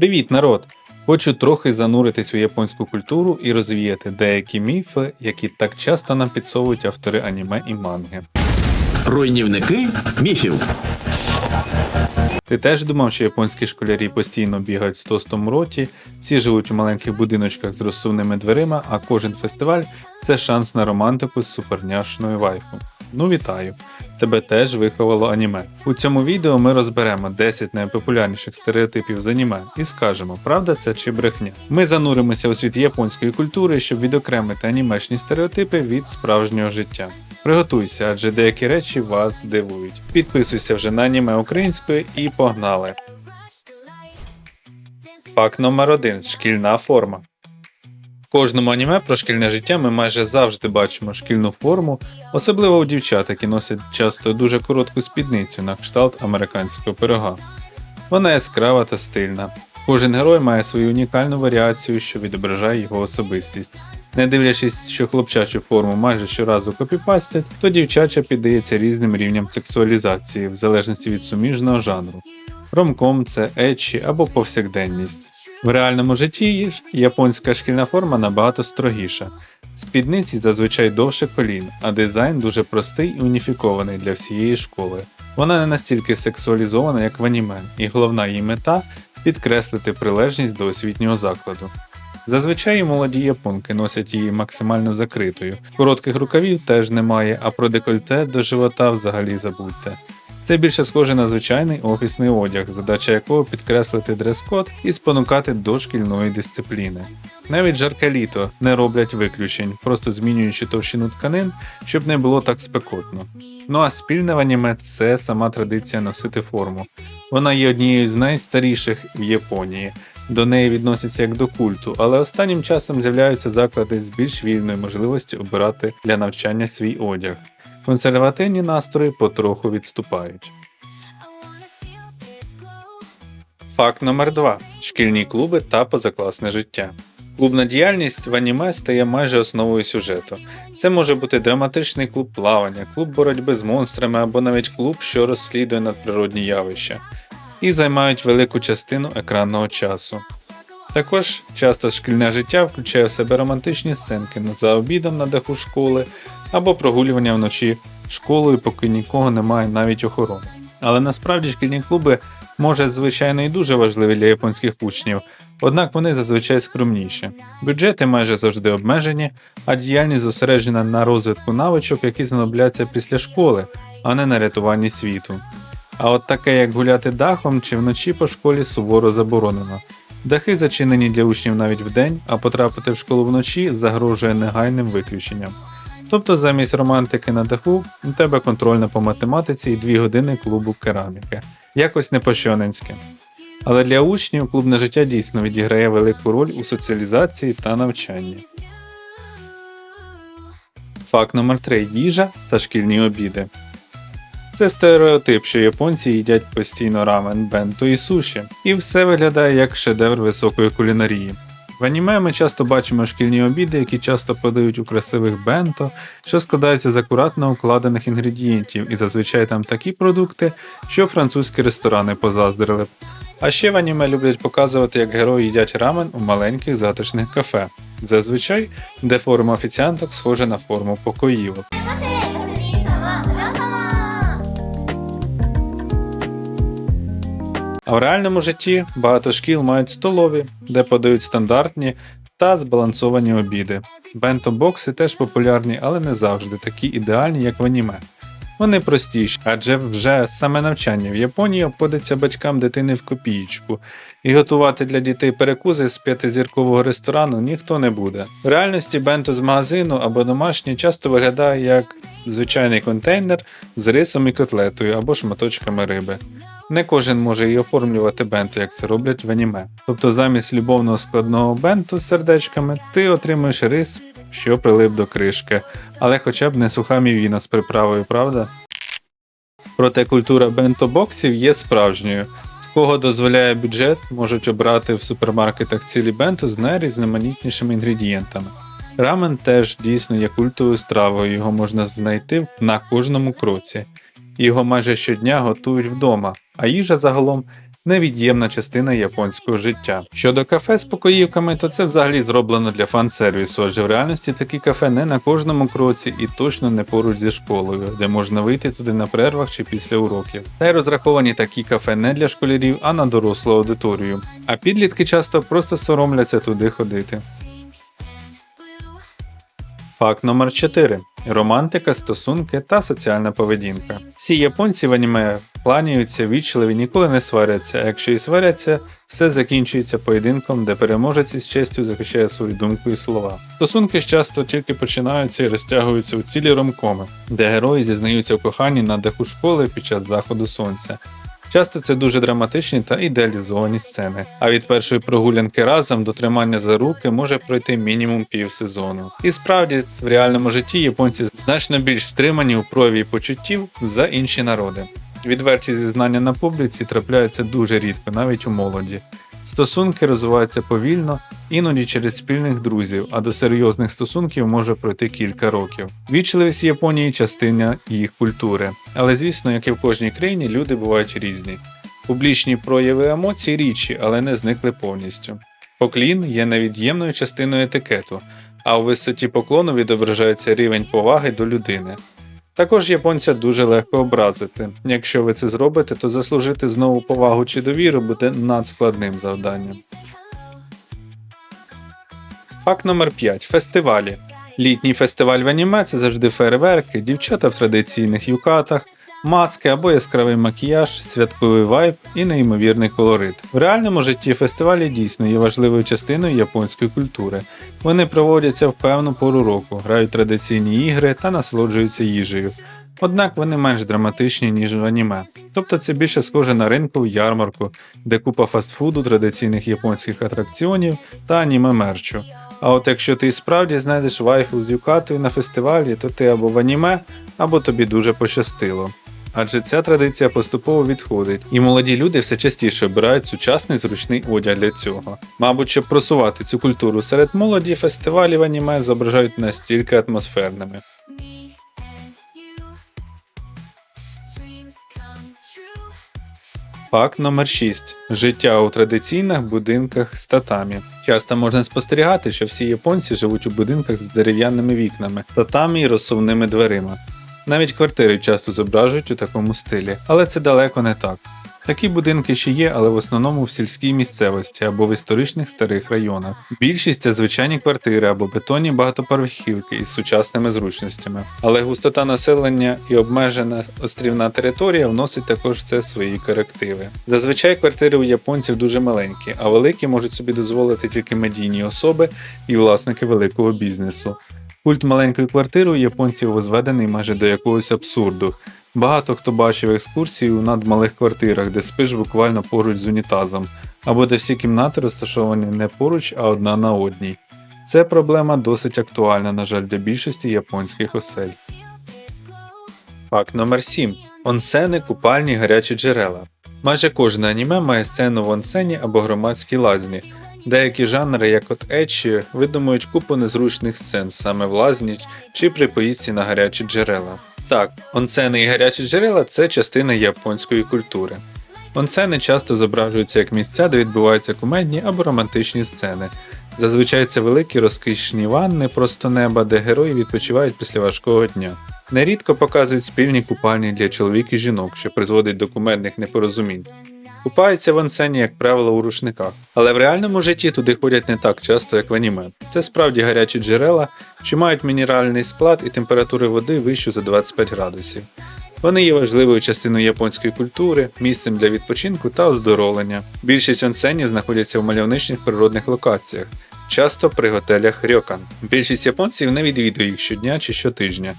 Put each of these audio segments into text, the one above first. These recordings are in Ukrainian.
Привіт, народ! Хочу трохи зануритись у японську культуру і розвіяти деякі міфи, які так часто нам підсовують автори аніме і манги. Руйнівники міфів. Ти теж думав, що японські школярі постійно бігають з тостом роті, всі живуть у маленьких будиночках з розсувними дверима, а кожен фестиваль це шанс на романтику з суперняшною вайфу. Ну вітаю! Тебе теж виховало аніме. У цьому відео ми розберемо 10 найпопулярніших стереотипів з аніме і скажемо, правда це чи брехня. Ми зануримося у світ японської культури, щоб відокремити анімешні стереотипи від справжнього життя. Приготуйся, адже деякі речі вас дивують. Підписуйся вже на аніме українською і погнали. Факт номер 1 шкільна форма. Кожному аніме про шкільне життя ми майже завжди бачимо шкільну форму, особливо у дівчат, які носять часто дуже коротку спідницю на кшталт американського пирога. Вона яскрава та стильна. Кожен герой має свою унікальну варіацію, що відображає його особистість. Не дивлячись, що хлопчачу форму майже щоразу копіпастять, то дівчача піддається різним рівням сексуалізації в залежності від суміжного жанру. Ромком це етчі або повсякденність. В реальному житті японська шкільна форма набагато строгіша. Спідниці зазвичай довше колін, а дизайн дуже простий і уніфікований для всієї школи. Вона не настільки сексуалізована, як в аніме, і головна її мета підкреслити прилежність до освітнього закладу. Зазвичай молоді японки носять її максимально закритою. Коротких рукавів теж немає, а про декольте до живота взагалі забудьте. Це більше схоже на звичайний офісний одяг, задача якого підкреслити дрес-код і спонукати до шкільної дисципліни. Навіть жарке літо не роблять виключень, просто змінюючи товщину тканин, щоб не було так спекотно. Ну а спільне в аніме це сама традиція носити форму. Вона є однією з найстаріших в Японії. До неї відносяться як до культу, але останнім часом з'являються заклади з більш вільною можливістю обирати для навчання свій одяг. Консервативні настрої потроху відступають. Факт номер 2 шкільні клуби та позакласне життя. Клубна діяльність в аніме стає майже основою сюжету. Це може бути драматичний клуб плавання, клуб боротьби з монстрами або навіть клуб, що розслідує надприродні явища, і займають велику частину екранного часу. Також часто шкільне життя включає в себе романтичні сценки за обідом на даху школи або прогулювання вночі школою, поки нікого немає навіть охорони. Але насправді шкільні клуби може звичайно і дуже важливі для японських учнів, однак вони зазвичай скромніші. Бюджети майже завжди обмежені, а діяльність зосереджена на розвитку навичок, які знадобляться після школи, а не на рятуванні світу. А от таке, як гуляти дахом чи вночі по школі суворо заборонено. Дахи зачинені для учнів навіть вдень, а потрапити в школу вночі загрожує негайним виключенням. Тобто замість романтики на даху у тебе контрольна по математиці і 2 години клубу кераміки. Якось не по-щоненськи. Але для учнів клубне життя дійсно відіграє велику роль у соціалізації та навчанні. Факт номер 3 їжа та шкільні обіди. Це стереотип, що японці їдять постійно рамен, бенто і суші, і все виглядає як шедевр високої кулінарії. В аніме ми часто бачимо шкільні обіди, які часто подають у красивих бенто, що складаються з акуратно укладених інгредієнтів, і зазвичай там такі продукти, що французькі ресторани позаздрили. А ще в аніме люблять показувати, як герої їдять рамен у маленьких затишних кафе, зазвичай, де форма офіціанток схожа на форму покоївок. А в реальному житті багато шкіл мають столові, де подають стандартні та збалансовані обіди. Бенто-бокси теж популярні, але не завжди такі ідеальні, як в аніме. Вони простіші, адже вже саме навчання в Японії обходиться батькам дитини в копієчку, і готувати для дітей перекуси з п'ятизіркового ресторану ніхто не буде. В реальності бенто з магазину або домашнє часто виглядає як звичайний контейнер з рисом і котлетою або шматочками риби. Не кожен може її оформлювати бенто, як це роблять в аніме. Тобто замість любовного складного бенто з сердечками ти отримуєш рис, що прилип до кришки, але хоча б не суха мівіна з приправою, правда? Проте культура бенто-боксів є справжньою. Кого дозволяє бюджет, можуть обрати в супермаркетах цілі бенто з найрізноманітнішими інгредієнтами. Рамен теж дійсно є культовою стравою, його можна знайти на кожному кроці. Його майже щодня готують вдома, а їжа загалом невід'ємна частина японського життя. Щодо кафе з покоївками, то це взагалі зроблено для фан-сервісу, адже в реальності такі кафе не на кожному кроці і точно не поруч зі школою, де можна вийти туди на перервах чи після уроків. Та й розраховані такі кафе не для школярів, а на дорослу аудиторію. А підлітки часто просто соромляться туди ходити. Факт номер 4. Романтика, стосунки та соціальна поведінка. Всі японці в аніме кланяються, вічливі, ніколи не сваряться, а якщо і сваряться, все закінчується поєдинком, де переможець із честю захищає свою думку і слова. Стосунки часто тільки починаються і розтягуються у цілі ромкоми, де герої зізнаються в коханні на даху школи під час заходу сонця. Часто це дуже драматичні та ідеалізовані сцени. А від першої прогулянки разом до тримання за руки може пройти мінімум півсезону. І справді в реальному житті японці значно більш стримані у прояві почуттів за інші народи. Відверті зізнання на публіці трапляються дуже рідко, навіть у молоді. Стосунки розвиваються повільно, іноді через спільних друзів, а до серйозних стосунків може пройти кілька років. Вічливість Японії частина їх культури, але звісно, як і в кожній країні, люди бувають різні. Публічні прояви емоцій рідші, але не зникли повністю. Поклін є невід'ємною частиною етикету, а у висоті поклону відображається рівень поваги до людини. Також японця дуже легко образити. Якщо ви це зробите, то заслужити знову повагу чи довіру буде надскладним завданням. Факт номер 5. Фестивалі. Літній фестиваль в аніме це завжди фейерверки, дівчата в традиційних юкатах, маски або яскравий макіяж, святковий вайб і неймовірний колорит. В реальному житті фестивалі дійсно є важливою частиною японської культури. Вони проводяться в певну пору року, грають традиційні ігри та насолоджуються їжею. Однак вони менш драматичні, ніж в аніме. Тобто це більше схоже на ринкову ярмарку, де купа фастфуду, традиційних японських атракціонів та аніме мерчу. А от якщо ти справді знайдеш вайфу з юкатою на фестивалі, то ти або в аніме, або тобі дуже пощастило. Адже ця традиція поступово відходить, і молоді люди все частіше обирають сучасний зручний одяг для цього. Мабуть, щоб просувати цю культуру серед молоді, фестивалі аніме зображають настільки атмосферними. Факт номер 6. Життя у традиційних будинках з татамі. Часто можна спостерігати, що всі японці живуть у будинках з дерев'яними вікнами, татамі і розсувними дверима. Навіть квартири часто зображують у такому стилі, але це далеко не так. Такі будинки ще є, але в основному в сільській місцевості або в історичних старих районах. Більшість це звичайні квартири або бетонні багатоповерхівки із сучасними зручностями. Але густота населення і обмежена острівна територія вносить також це свої корективи. Зазвичай квартири у японців дуже маленькі, а великі можуть собі дозволити тільки медійні особи і власники великого бізнесу. Культ маленької квартири у японців возведений майже до якогось абсурду. Багато хто бачив екскурсії у надмалих квартирах, де спиш буквально поруч з унітазом, або де всі кімнати розташовані не поруч, а одна на одній. Це проблема досить актуальна, на жаль, для більшості японських осель. Факт номер 7. Онсени, купальні, гарячі джерела. Майже кожне аніме має сцену в онсені або громадській лазні. Деякі жанри, як от ечі, видумують купу незручних сцен саме в лазні чи при поїздці на гарячі джерела. Так, онсени і гарячі джерела це частина японської культури. Онсени часто зображуються як місця, де відбуваються кумедні або романтичні сцени. Зазвичай це великі розкішні ванни просто неба, де герої відпочивають після важкого дня. Нерідко показують спільні купальні для чоловік і жінок, що призводить до кумедних непорозумінь. Купаються в онсені, як правило, у рушниках. Але в реальному житті туди ходять не так часто, як в аніме. Це справді гарячі джерела, що мають мінеральний склад і температури води вищу за 25 градусів. Вони є важливою частиною японської культури, місцем для відпочинку та оздоровлення. Більшість онсенів знаходяться в мальовничних природних локаціях, часто при готелях Рьокан. Більшість японців не відвідує їх щодня чи щотижня.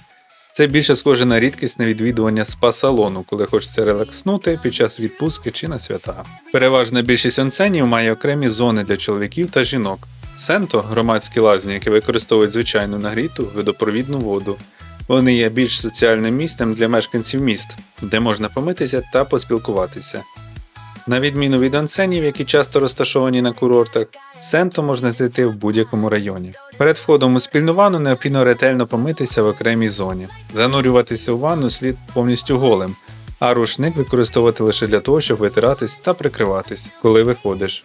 Це більше схоже на рідкісне відвідування спа-салону, коли хочеться релакснути під час відпустки чи на свята. Переважна більшість онсенів має окремі зони для чоловіків та жінок. Сенто громадські лазні, які використовують звичайну нагріту водопровідну воду. Вони є більш соціальним місцем для мешканців міст, де можна помитися та поспілкуватися. На відміну від онсенів, які часто розташовані на курортах, сенто можна знайти в будь-якому районі. Перед входом у спільну ванну необхідно ретельно помитися в окремій зоні. Занурюватися у ванну слід повністю голим, а рушник використовувати лише для того, щоб витиратись та прикриватись, коли виходиш.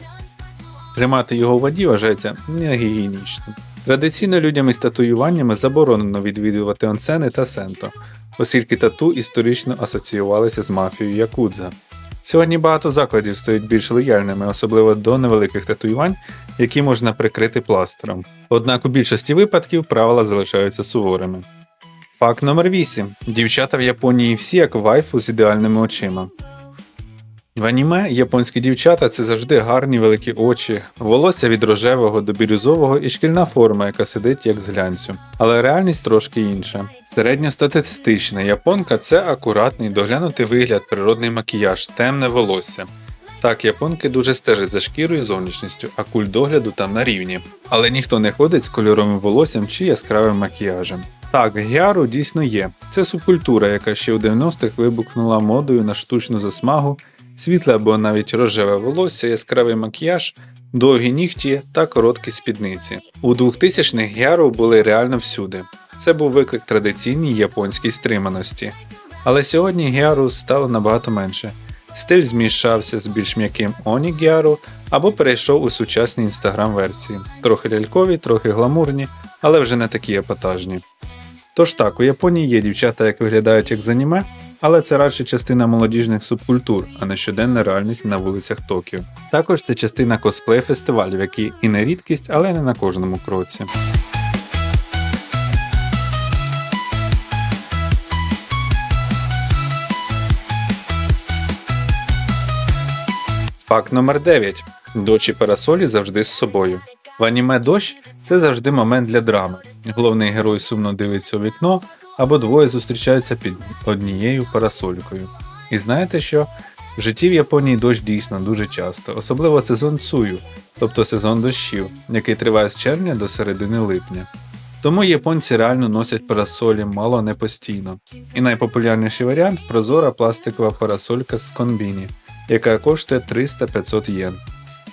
Тримати його в воді вважається негігієнічним. Традиційно людям із татуюваннями заборонено відвідувати онсени та сенто, оскільки тату історично асоціювалися з мафією Якудза. Сьогодні багато закладів стають більш лояльними, особливо до невеликих татуювань, які можна прикрити пластером. Однак у більшості випадків правила залишаються суворими. Факт номер 8. Дівчата в Японії всі як вайфу з ідеальними очима. В аніме японські дівчата це завжди гарні великі очі, волосся від рожевого до бірюзового і шкільна форма, яка сидить як з глянцю. Але реальність трошки інша. Середньостатистична японка це акуратний доглянутий вигляд, природний макіяж, темне волосся. Так, японки дуже стежать за шкірою і зовнішністю, а культ догляду там на рівні. Але ніхто не ходить з кольоровим волоссям чи яскравим макіяжем. Так, гяру дійсно є. Це субкультура, яка ще у 90-х вибухнула модою на штучну засмагу, світле або навіть рожеве волосся, яскравий макіяж, довгі нігті та короткі спідниці. У 2000-х гяру були реально всюди. Це був виклик традиційній японській стриманості. Але сьогодні гяру стало набагато менше. Стиль змішався з більш м'яким Оні Гяру або перейшов у сучасні інстаграм-версії. Трохи лялькові, трохи гламурні, але вже не такі епатажні. Тож так, у Японії є дівчата, як виглядають як з аніме, але це радше частина молодіжних субкультур, а не щоденна реальність на вулицях Токіо. Також це частина косплей фестивалів, які і не рідкість, але не на кожному кроці. Факт номер 9. Дочі парасолі завжди з собою. В аніме дощ це завжди момент для драми. Головний герой сумно дивиться у вікно, або двоє зустрічаються під однією парасолькою. І знаєте що? В житті в Японії дощ дійсно дуже часто, особливо сезон цую, тобто сезон дощів, який триває з червня до середини липня. Тому японці реально носять парасолі мало не постійно. І найпопулярніший варіант прозора пластикова парасолька з конбіні, яка коштує 300-500 єн.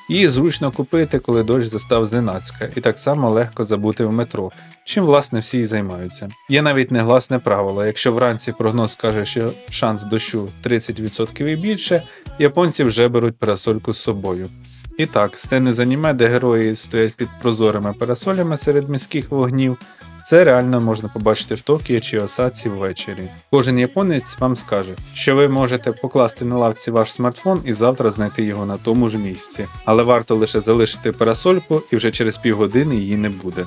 Її зручно купити, коли дощ застав зненацька, і так само легко забути в метро, чим власне всі і займаються. Є навіть негласне правило: якщо вранці прогноз каже, що шанс дощу 30% і більше, японці вже беруть парасольку з собою. І так, сцени з аніме, де герої стоять під прозорими парасолями серед міських вогнів, це реально можна побачити в Токіо чи Осаці ввечері. Кожен японець вам скаже, що ви можете покласти на лавці ваш смартфон і завтра знайти його на тому ж місці, але варто лише залишити парасольку і вже через півгодини її не буде.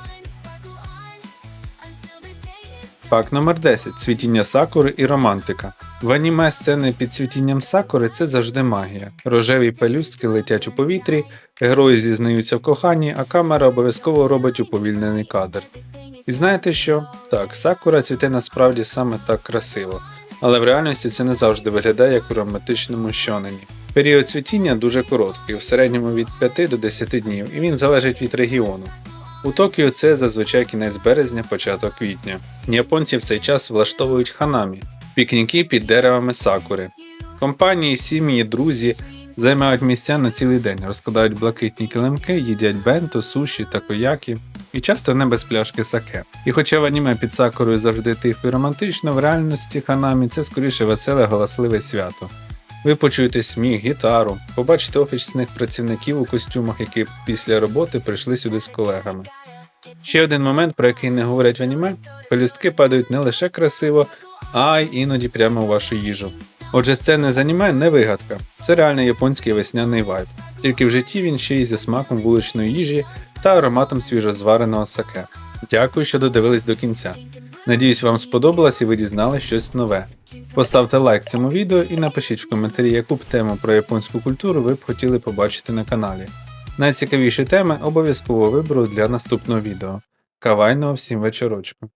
Факт номер 10. Цвітіння сакури і романтика. В аніме сцени під цвітінням сакури це завжди магія. Рожеві пелюстки летять у повітрі, герої зізнаються в коханні, а камера обов'язково робить уповільнений кадр. І знаєте що? Так, сакура цвіте насправді саме так красиво, але в реальності це не завжди виглядає як у романтичному щонені. Період цвітіння дуже короткий, в середньому від 5 до 10 днів, і він залежить від регіону. У Токіо це зазвичай кінець березня, початок квітня. Японці в цей час влаштовують ханамі пікніки під деревами сакури. Компанії, сім'ї, друзі займають місця на цілий день, розкладають блакитні килимки, їдять бенто, суші та коякі, і часто не без пляшки саке. І хоча в аніме під сакурою завжди тихо і романтично, в реальності ханамі це скоріше веселе галасливе свято. Ви почуєте сміх, гітару, побачите офісних працівників у костюмах, які після роботи прийшли сюди з колегами. Ще один момент, про який не говорять в аніме, пелюстки падають не лише красиво, а й іноді прямо у вашу їжу. Отже, сцени з аніме не вигадка, це реальний японський весняний вайб, тільки в житті він ще й зі смаком вуличної їжі та ароматом свіжозвареного саке. Дякую, що додивились до кінця. Надіюсь, вам сподобалось і ви дізнали щось нове. Поставте лайк цьому відео і напишіть в коментарі, яку б тему про японську культуру ви б хотіли побачити на каналі. Найцікавіші теми обов'язково виберу для наступного відео. Кавайного всім вечорочку!